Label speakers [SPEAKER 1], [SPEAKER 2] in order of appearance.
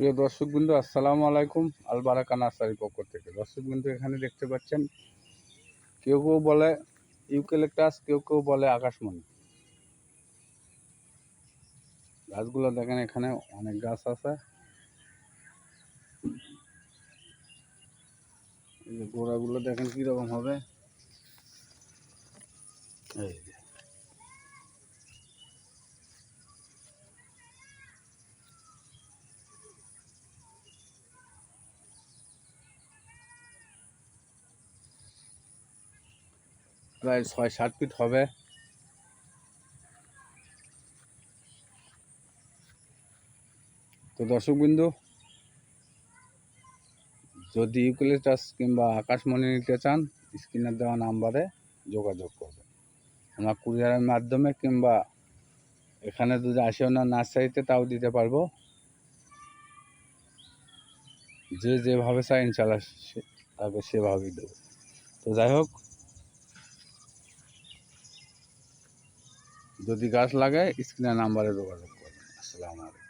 [SPEAKER 1] প্রিয় দর্শক বিন্দু আসসালামু আলাইকুম আলবারাকা নার্সারি পক্ষ থেকে। দর্শক বিন্দু এখানে দেখতে পাচ্ছেন, কেউ কেউ বলে ইউক্যালিপটাস কেউ কেউ বলে আকাশমণি। গাছগুলো দেখেন, এখানে অনেক গাছ আছে। গোড়াগুলো দেখেন কীরকম হবে। এই প্রায় ছয় সাত ফিট হবে। তো দর্শকবিন্দু যদি ইউক্যালিপটাস কিংবা আকাশমণি নিতে চান স্ক্রিনে দেওয়া নাম্বারে যোগাযোগ করবেন। আমরা কুরিয়ারের মাধ্যমে কিংবা এখানে যদি আসেও না নার্সারিতে, তাও দিতে পারব। যে যেভাবে চাই ইনশাল্লাহ তাকে সেভাবেই দেবো। তো যাই হোক যদি গাছ লাগে স্ক্রিনের নাম্বারে যোগাযোগ করবেন। আসসালামু আলাইকুম।